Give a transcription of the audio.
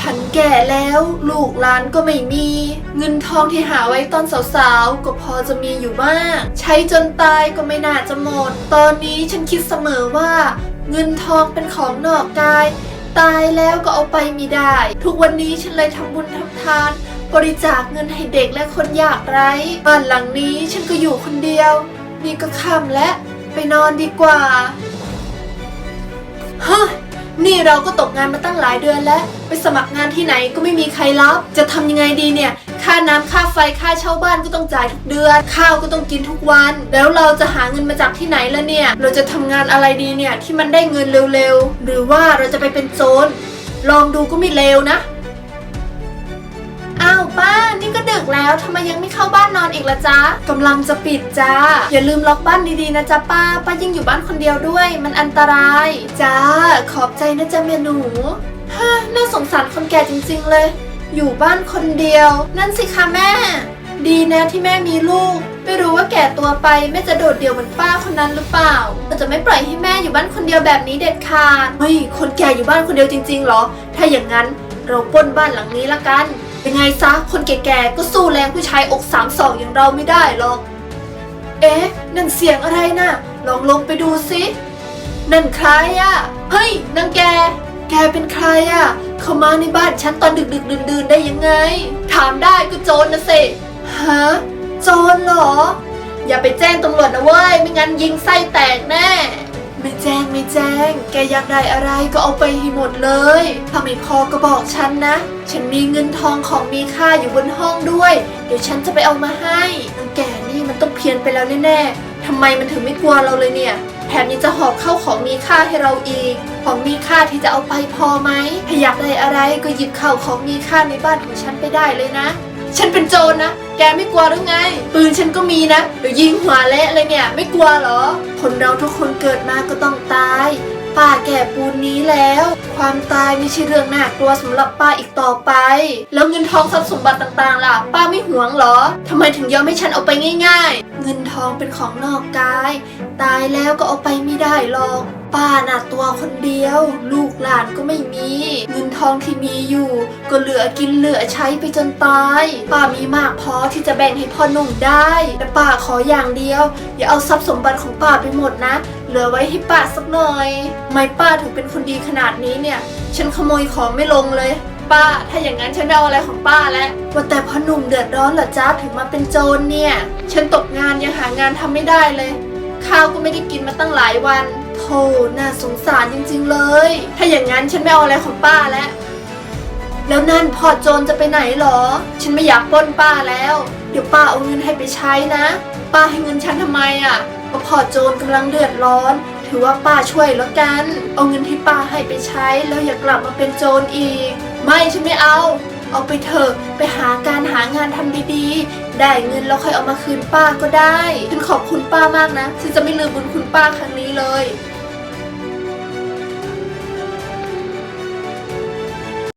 ฉันแก่แล้วลูกหลานก็ไม่มี เงินทองที่หาไว้ตอนสาวๆ ก็พอจะมีอยู่บ้างใช้จนตายก็ไม่น่าจะหมด ตอนนี้ฉันคิดเสมอว่า เงินทองเป็นของนอกกาย ตายแล้วก็เอาไปไม่ได้ ทุกวันนี้ฉันเลยทำบุญทำทาน บริจาคเงินให้เด็กและคนยากไร้บ้านหลังนี้ฉันก็อยู่คนเดียว นี่ก็ค่ำและไปนอนดีกว่าเฮ้ย นี่เราก็ตกงานมาตั้งหลายเดือนแล้ว ไปสมัครงานที่ไหนก็ไม่มีใครรับ จะทำยังไงดีเนี่ย ค่าน้ำค่าไฟค่าเช่าบ้านก็ต้องจ่ายทุกเดือน ข้าวก็ต้องกินทุกวัน แล้วเราจะหาเงินมาจากที่ไหนล่ะเนี่ย เราจะทำงานอะไรดีเนี่ยที่มันได้เงินเร็วๆ หรือว่าเราจะไปเป็นโจรลองดูก็ไม่เลวนะ นี่ก็ดึกแล้วทำไมยังไม่เข้าบ้านนอนอีกละจ๊ะกำลังจะปิดจ้า อย่าลืมล็อกบ้านดีๆนะจ๊ะป้า ป้ายิ่งอยู่บ้านคนเดียวด้วย มันอันตราย จ้า ขอบใจนะจ๊ะเมียหนูฮ่าน่าสงสารคนแก่จริง ๆ เลย อยู่บ้านคนเดียว นั่นสิคะแม่ ดีนะที่แม่มีลูก ไม่รู้ว่าแก่ตัวไปแม่จะโดดเดี่ยวเหมือนป้าคนนั้นหรือเปล่าเราจะไม่ปล่อยให้แม่อยู่บ้านคนเดียวแบบนี้เด็ดขาดเฮ้ยคนแก่อยู่บ้านคนเดียวจริงๆเหรอ ถ้าอย่างนั้นเราปล้นบ้านหลังนี้ละกัน ยังไงซะคนแก่ๆก็สู้แรงผู้ชายอกสามศอกอย่างเราไม่ได้หรอก เอ๊ะ นั่นเสียงอะไรนะ่ะ ลองลงไปดูสิ นั่นใครอะ่ะ เฮ้ยนางแก แกเป็นใครอะ่ะ เข้ามาในบ้านฉันตอนดึกดึกดื่นดื่นๆได้ยังไง ถามได้ก็โจรนะสิฮะ โจรเหรอ อย่าไปแจ้งตำรวจนะเว้ย ไม่งั้นยิงไส้แตกแน่ ไม่แจ้งไม่แจ้ง แกอยากได้อะไรก็เอาไปให้หมดเลย ถ้าไม่พอก็บอกฉันนะ ฉันมีเงินทองของมีค่าอยู่บนห้องด้วย เดี๋ยวฉันจะไปเอามาให้นางแก่นี่มันต้องเพี้ยนไปแล้วแน่ๆทำไมมันถึงไม่กลัวเราเลยเนี่ยแถมยังจะหอบเข้าของมีค่าให้เราอีก ของมีค่าที่จะเอาไปพอไหมถ้าอยากได้อะไรก็หยิบเข้าของมีค่าในบ้านของฉันไปได้เลยนะ ฉันเป็นโจรนะ แกไม่กลัวหรือไง ปืนฉันก็มีนะ เดี๋ยวยิงหัวเละเลยเนี่ย ไม่กลัวเหรอ คนเราทุกคนเกิดมาก็ต้องตาย ป้า แก่ปูนนี้แล้ว ความตายไม่ใช่เรื่องน่ากลัวสำหรับป้าอีกต่อไป แล้วเงินทองทรัพย์สมบัติต่างๆ ล่ะ ป้าไม่หวงเหรอทำไมถึงยอมให้ฉันเอาไปง่าย ๆ เงินทองเป็นของนอกกาย ตายแล้วก็เอาไปไม่ได้หรอกป้าน่ะตัวคนเดียว ลูกหลานก็ไม่มี เงินทองที่มีอยู่ ก็เหลือกินเหลือใช้ไปจนตาย ป้ามีมากพอที่จะแบ่งให้พ่อหนุ่มได้แต่ป้าขออย่างเดียว อย่าเอาทรัพย์สมบัติของป้าไปหมดนะ เหลือไว้ให้ป้าสักหน่อย ไมป้าถึงเป็นคนดีขนาดนี้เนี่ย ฉันขโมยของไม่ลงเลย ป้า ถ้าอย่างนั้นฉันไม่เอาอะไรของป้าแล้วว่าแต่พ่อหนุ่มเดือดร้อนเหรอจ้าถึงมาเป็นโจรเนี่ย ฉันตกงานยังหางานทำไม่ได้เลย ข้าวก็ไม่ได้กินมาตั้งหลายวันโธ่น่าสงสารจริงๆเลย ถ้าอย่างนั้นฉันไม่เอาอะไรของป้าแล้วแล้วนั่นพ่อโจรจะไปไหนหรอ ฉันไม่อยากปล้นป้าแล้ว เดี๋ยวป้าเอาเงินให้ไปใช้นะ ป้าให้เงินฉันทำไมอะก็พ่อโจรกำลังเดือดร้อน ถือว่าป้าช่วยแล้วกัน เอาเงินที่ป้าให้ไปใช้ แล้วอย่ากลับมาเป็นโจรอีก ไม่ฉันไม่เอา เอาไปเถอะไปหาการหางานทำดีๆ ได้เงินแล้วค่อยเอามาคืนป้าก็ได้ ฉันขอบคุณป้ามากนะ ฉันจะไม่ลืมบุญคุณป้าครั้งนี้เลย